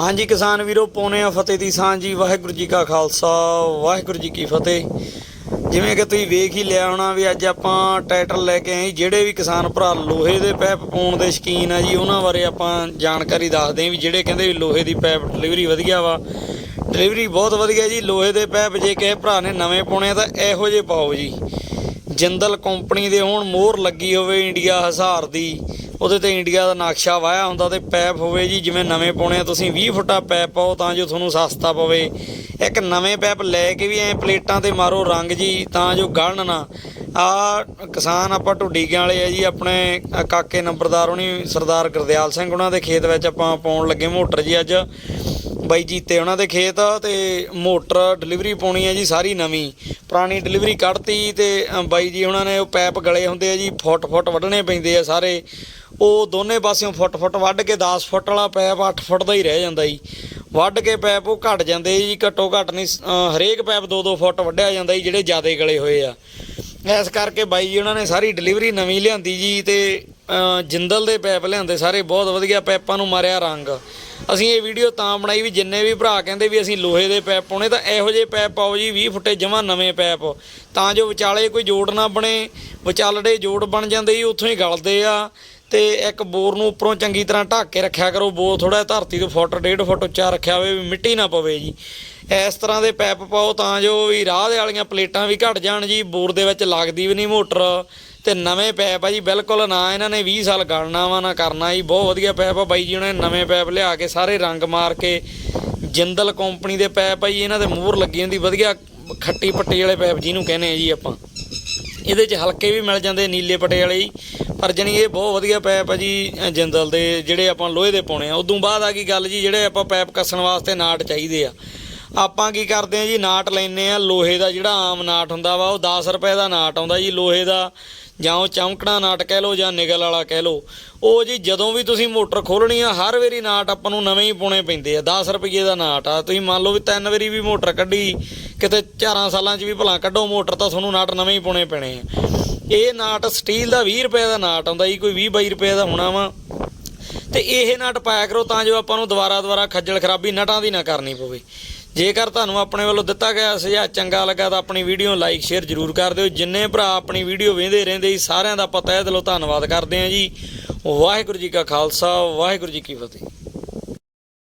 ਹਾਂਜੀ ਕਿਸਾਨ ਵੀਰੋ, ਪੌਣੇ ਆ ਫਤਿਹ ਦੀ ਸਾਂਝੀ ਵਾਹਿਗੁਰੂ ਜੀ ਕਾ ਖਾਲਸਾ, ਵਾਹਿਗੁਰੂ ਜੀ ਕੀ ਫਤਿਹ। ਜਿਵੇਂ ਕਿ ਤੁਸੀਂ ਵੇਖ ਹੀ ਲਿਆ ਹੋਣਾ ਵੀ ਅੱਜ ਆਪਾਂ ਟਰੈਕਟਰ ਲੈ ਕੇ ਆਏ, ਜਿਹੜੇ ਵੀ ਕਿਸਾਨ ਭਰਾ ਲੋਹੇ ਦੇ ਪੈਪ ਪਾਉਣ ਦੇ ਸ਼ਕੀਨ ਆ ਜੀ, ਉਹਨਾਂ ਬਾਰੇ ਆਪਾਂ ਜਾਣਕਾਰੀ ਦੱਸਦੇ ਹਾਂ ਵੀ ਜਿਹੜੇ ਕਹਿੰਦੇ ਵੀ ਲੋਹੇ ਦੀ ਪੈਪ ਡਿਲੀਵਰੀ ਵਧੀਆ ਵਾ। ਡਿਲੀਵਰੀ ਬਹੁਤ ਵਧੀਆ ਜੀ, ਲੋਹੇ ਦੇ ਪੈਪ ਜੇ ਕਿਸੇ ਭਰਾ ਨੇ ਨਵੇਂ ਪਾਉਣੇ ਆ ਤਾਂ ਇਹੋ ਜਿਹੇ ਪਾਓ ਜੀ। ਜਿੰਦਲ ਕੰਪਨੀ ਦੇ ਹੋਣ ਮੋਹਰ ਲੱਗੀ ਹੋਵੇ ਇੰਡੀਆ ਹਜ਼ਾਰ ਦੀ, ਉਹਦੇ ਤੇ ਇੰਡੀਆ ਦਾ ਨਕਸ਼ਾ ਵਾਇਆ ਹੁੰਦਾ ਤੇ ਪੈਪ ਹੋਵੇ ਜੀ, ਜਿਵੇਂ ਨਵੇਂ ਪਾਉਣੇ ਆ, ਤੁਸੀਂ 20 ਫੁੱਟਾ ਪੈਪ ਪਾਓ ਤਾਂ ਜੋ ਤੁਹਾਨੂੰ ਸਸਤਾ ਪਵੇ। ਇੱਕ ਨਵੇਂ ਪੈਪ ਲੈ ਕੇ ਵੀ ਐ ਪਲੇਟਾਂ ਤੇ ਮਾਰੋ ਰੰਗ ਜੀ, ਤਾਂ ਜੋ ਗਲਣ ਨਾ। ਆ ਕਿਸਾਨ ਆਪਾਂ ਢੁੱਡੀਆਂ ਵਾਲੇ ਆ ਜੀ, ਆਪਣੇ ਕਾਕੇ ਨੰਬਰਦਾਰ ਹੋਣੀ ਸਰਦਾਰ ਗੁਰਦਿਆਲ ਸਿੰਘ, ਉਹਨਾਂ ਦੇ ਖੇਤ ਵਿੱਚ ਆਪਾਂ ਪਾਉਣ ਲੱਗੇ ਮੋਟਰ ਜੀ ਅੱਜ। ਬਾਈ ਜੀਤੇ ਉਹਨਾਂ ਦੇ ਖੇਤ ਤੇ ਮੋਟਰ ਡਿਲੀਵਰੀ ਪਾਉਣੀ ਹੈ ਜੀ ਸਾਰੀ ਨਵੀਂ। ਪੁਰਾਣੀ ਡਿਲੀਵਰੀ ਕੱਢਤੀ ਤੇ ਅ, ਬਾਈ ਜੀ ਉਹਨਾਂ ਨੇ ਉਹ ਪੈਪ ਗਲੇ ਹੁੰਦੇ ਆ ਜੀ ਫੁੱਟ ਫੁੱਟ ਵੱਢਣੇ ਪੈਂਦੇ ਆ ਸਾਰੇ। ਉਹ ਦੋਨੇ ਪਾਸਿਓਂ ਫੁੱਟ ਫੁੱਟ ਵੱਢ ਕੇ 10 ਫੁੱਟ ਵਾਲਾ ਪੈਪ 8 ਫੁੱਟ ਦਾ ਹੀ ਰਹਿ ਜਾਂਦਾ ਜੀ। ਵੱਢ ਕੇ ਪੈਪ ਉਹ ਘਟ ਜਾਂਦੇ ਜੀ ਘੱਟੋ ਘੱਟ ਨਹੀਂ ਅ, ਹਰੇਕ ਪੈਪ 2-2 ਫੁੱਟ ਵੱਢਿਆ ਜਾਂਦਾ ਜੀ ਜਿਹੜੇ ਜ਼ਿਆਦਾ ਗਲੇ ਹੋਏ ਆ। ਇਸ ਕਰਕੇ ਬਾਈ ਜੀ ਉਹਨਾਂ ਨੇ ਸਾਰੀ ਡਿਲੀਵਰੀ ਨਵੀਂ ਲਿਆਂਦੀ ਜੀ ਤੇ ਜਿੰਦਲ ਦੇ ਪੈਪ ਲਿਆਂਦੇ, ਸਾਰੇ ਬਹੁਤ ਵਧੀਆ ਪੈਪਾਂ ਨੂੰ ਮਾਰਿਆ ਰੰਗ। ਅਸੀਂ ਇਹ ਵੀਡੀਓ ਤਾਂ ਬਣਾਈ ਵੀ ਜਿੰਨੇ ਵੀ ਭਰਾ ਕਹਿੰਦੇ ਵੀ ਅਸੀਂ ਲੋਹੇ ਦੇ ਪੈਪ ਪਾਉਣੇ, ਤਾਂ ਇਹੋ ਜਿਹੇ ਪੈਪ ਪਾਓ ਜੀ 20 ਫੁੱਟੇ ਜਮਾਂ ਨਵੇਂ ਪੈਪ। ਤਾਂ ਜੋ ਵਿਚਾਲੇ ਕੋਈ ਜੋੜ ਨਾ ਬਣੇ, ਵਿਚਾਲੜੇ ਜੋੜ ਬਣ ਜਾਂਦੇ ਜੀ, ਉੱਥੋਂ ਹੀ ਗਲਦੇ ਆ। ਤੇ ਇੱਕ ਬੋਰ ਨੂੰ ਉੱਪਰੋਂ ਚੰਗੀ ਤਰ੍ਹਾਂ ਢੱਕ ਕੇ ਰੱਖਿਆ ਕਰੋ, ਬੋਰ ਥੋੜਾ ਧਰਤੀ ਤੋਂ ਫੁੱਟ, ਡੇਢ ਫੁੱਟ ਉੱਚਾ ਰੱਖਿਆ ਹੋਵੇ, ਵੀ ਮਿੱਟੀ ਨਾ ਪਵੇ ਜੀ। ਇਸ ਤਰ੍ਹਾਂ ਦੇ ਪੈਪ ਪਾਓ ਤਾਂ ਜੋ ਵੀ ਰਾਹ ਦੇ ਵਾਲੀਆਂ ਪਲੇਟਾਂ ਵੀ ਘਟ ਜਾਣ ਜੀ, ਬੋਰ ਦੇ ਵਿੱਚ ਲੱਗਦੀ ਵੀ ਨਹੀਂ ਮੋਟਰ। ਤੇ ਨਵੇਂ ਪੈਪ ਆ ਜੀ, ਬਿਲਕੁਲ ਨਾ ਇਹਨਾਂ ਨੇ 20 ਸਾਲ ਗਲਣਾ ਵਾ, ਨਾ ਕਰਨਾ ਜੀ, ਬਹੁਤ ਵਧੀਆ ਪੈਪ ਆ ਬਾਈ ਜੀ, ਉਹਨਾਂ ਨੇ ਨਵੇਂ ਪੈਪ ਲਿਆ ਕੇ ਸਾਰੇ ਰੰਗ ਮਾਰ ਕੇ ਜਿੰਦਲ ਕੰਪਨੀ ਦੇ ਪੈਪ ਆ ਜੀ, ਇਹਨਾਂ ਦੇ ਮੂਹਰ ਲੱਗੀ ਹੁੰਦੀ, ਵਧੀਆ ਖੱਟੀ ਪੱਟੀ ਵਾਲੇ ਪੈਪ ਜਿਹਨੂੰ ਕਹਿੰਦੇ ਆ ਜੀ ਆਪਾਂ। ਇਹਦੇ 'ਚ ਹਲਕੇ ਵੀ ਮਿਲ ਜਾਂਦੇ, ਨੀਲੇ ਪਟੇ ਵਾਲੇ ਜੀ, ਪਰ ਜਣੀ ਇਹ ਬਹੁਤ ਵਧੀਆ ਪੈਪ ਆ ਜੀ ਜਿੰਦਲ ਦੇ ਜਿਹੜੇ ਆਪਾਂ ਲੋਹੇ ਦੇ ਪਾਉਣੇ ਆ। ਉਦੋਂ ਬਾਅਦ ਆ ਗਈ ਗੱਲ ਜੀ, ਜਿਹੜੇ ਆਪਾਂ ਪੈਪ ਕੱਸਣ ਵਾਸਤੇ ਨਾਟ ਚਾਹੀਦੇ ਆ। ਆਪਾਂ ਕੀ ਕਰਦੇ ਆ ਜੀ, ਨਾਟ ਲੈਨੇ ਆ, ਲੋਹੇ ਦਾ ਜਿਹੜਾ ਆਮ ਨਾਟ ਹੁੰਦਾ ਵਾ, ਉਹ 10 ਰੁਪਏ ਦਾ ਨਾਟ ਆਉਂਦਾ ਜੀ, ਲੋਹੇ ਦਾ। ਜਾਂ ਉਹ ਚਮਕਣਾ ਨਾਟ ਕਹਿ ਲਓ ਜਾਂ ਨਿਗਲ ਵਾਲਾ ਕਹਿ ਲਓ, ਉਹ ਜੀ ਜਦੋਂ ਵੀ ਤੁਸੀਂ ਮੋਟਰ ਖੋਲਣੀ ਆ, ਹਰ ਵਾਰੀ ਨਾਟ ਆਪਾਂ ਨੂੰ ਨਵੇਂ ਹੀ ਪਾਉਣੇ ਪੈਂਦੇ ਆ 10 ਰੁਪਏ ਦਾ ਨਾਟ ਆ। ਤੁਸੀਂ ਮੰਨ ਲਓ ਵੀ ਤਿੰਨ ਵਾਰੀ ਵੀ ਮੋਟਰ ਕੱਢੀ, ਕਿਤੇ 4 ਸਾਲਾਂ 'ਚ ਵੀ ਭਲਾ ਕੱਢੋ ਮੋਟਰ, ਤਾਂ ਤੁਹਾਨੂੰ ਨਾਟ ਨਵੇਂ ਹੀ ਪਾਉਣੇ ਪੈਣੇ ਆ। ਇਹ ਨਾਟ ਸਟੀਲ ਦਾ 20 ਰੁਪਏ ਦਾ ਨਾਟ ਆਉਂਦਾ ਜੀ, ਕੋਈ 20 22 ਰੁਪਏ ਦਾ ਹੋਣਾ ਵਾ। ਤੇ ਇਹ ਨਾਟ ਪਾਇਆ ਕਰੋ ਤਾਂ ਜੋ ਆਪਾਂ ਨੂੰ ਦੁਬਾਰਾ ਦੁਬਾਰਾ ਖੱਜਲ ਖਰਾਬੀ ਨਟਾਂ ਦੀ ਨਾ ਕਰਨੀ ਪਵੇ। ਜੇਕਰ ਤੁਹਾਨੂੰ ਆਪਣੇ ਵੱਲੋਂ ਦਿੱਤਾ ਗਿਆ ਸੁਝਾਅ ਚੰਗਾ ਲੱਗਾ ਤਾਂ ਆਪਣੀ ਵੀਡੀਓ ਲਾਈਕ, ਸ਼ੇਅਰ ਜ਼ਰੂਰ ਕਰ ਦਿਓ। ਜਿੰਨੇ ਭਰਾ ਆਪਣੀ ਵੀਡੀਓ ਵੇਖਦੇ ਰਹਿੰਦੇ ਜੀ, ਸਾਰਿਆਂ ਦਾ ਪਤਾ ਹੈ ਦਿਲੋਂ ਧੰਨਵਾਦ ਕਰਦੇ ਹਾਂ ਜੀ। ਵਾਹਿਗੁਰੂ ਜੀ ਕਾ ਖਾਲਸਾ, ਵਾਹਿਗੁਰੂ ਜੀ ਕੀ ਫਤਿਹ।